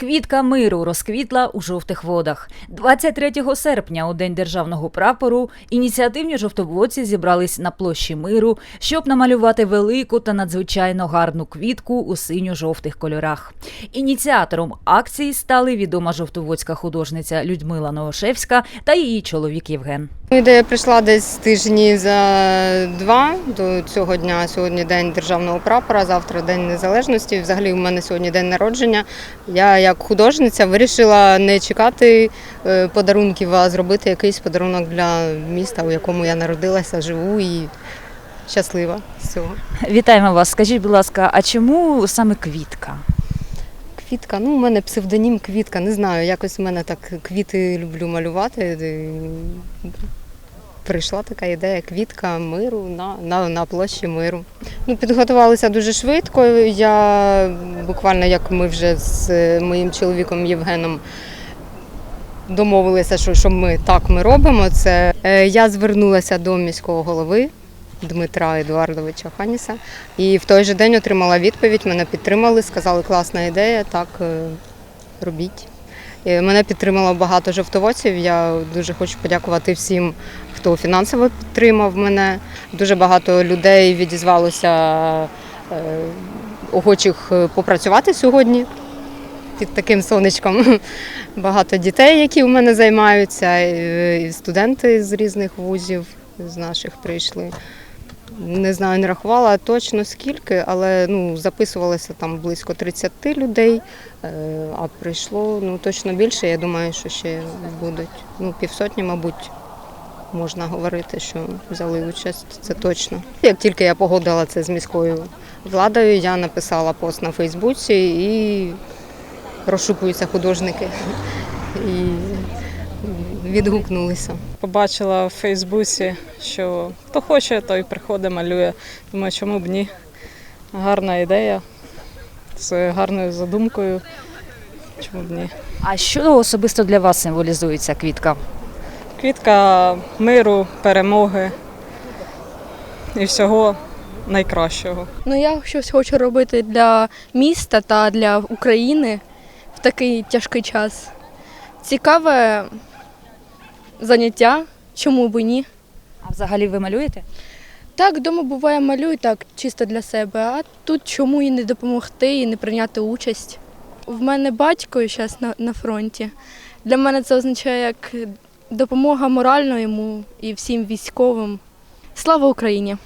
Квітка миру розквітла у жовтих водах. 23 серпня, у день державного прапору, ініціативні жовтоводці зібрались на площі миру, щоб намалювати велику та надзвичайно гарну квітку у синьо-жовтих кольорах. Ініціатором акції стали відома жовтоводська художниця Людмила Новошевська та її чоловік Євген. Ідея прийшла десь тижні за два до цього дня. Сьогодні день державного прапора, завтра день незалежності. Взагалі, у мене сьогодні день народження. Я як художниця вирішила не чекати е, подарунків, а зробити якийсь подарунок для міста, у якому я народилася, живу і щаслива з цього. Вітаємо вас. Скажіть, будь ласка, а чому саме квітка? Квітка, ну у мене псевдонім квітка. Не знаю, якось в мене так квіти люблю малювати. Прийшла така ідея квітка миру на, на, на площі миру. Ну, підготувалися дуже швидко. Я буквально як ми вже з моїм чоловіком Євгеном домовилися, що, що ми так ми робимо. Це е, я звернулася до міського голови Дмитра Едуардовича Ханіса. І в той же день отримала відповідь. Мене підтримали, сказали, класна ідея, так е, робіть. Мене підтримало багато жовтоводців. Я дуже хочу подякувати всім, хто фінансово підтримав мене. Дуже багато людей відізвалося е, охочих е, попрацювати сьогодні під таким сонечком. Багато дітей, які у мене займаються, і студенти з різних вузів з наших прийшли. Не знаю, не рахувала точно скільки, але ну, записувалося там близько 30 людей, е, а прийшло ну, точно більше. Я думаю, що ще будуть ну, півсотні, мабуть, можна говорити, що взяли участь, це точно. Як тільки я погодила це з міською владою, я написала пост на Фейсбуці і розшукуються художники. І відгукнулися. Побачила в Фейсбуці, що хто хоче, той приходить, малює. Думаю, чому б ні. Гарна ідея з гарною задумкою. Чому б ні? А що особисто для вас символізує ця квітка? Квітка миру, перемоги і всього найкращого. Ну, я щось хочу робити для міста та для України в такий тяжкий час. Цікаве заняття, чому б і ні. А взагалі ви малюєте? Так, вдома буває малюю так, чисто для себе, а тут чому і не допомогти, і не прийняти участь. В мене батько зараз на, на фронті. Для мене це означає як допомога морально йому і всім військовим. Слава Україні!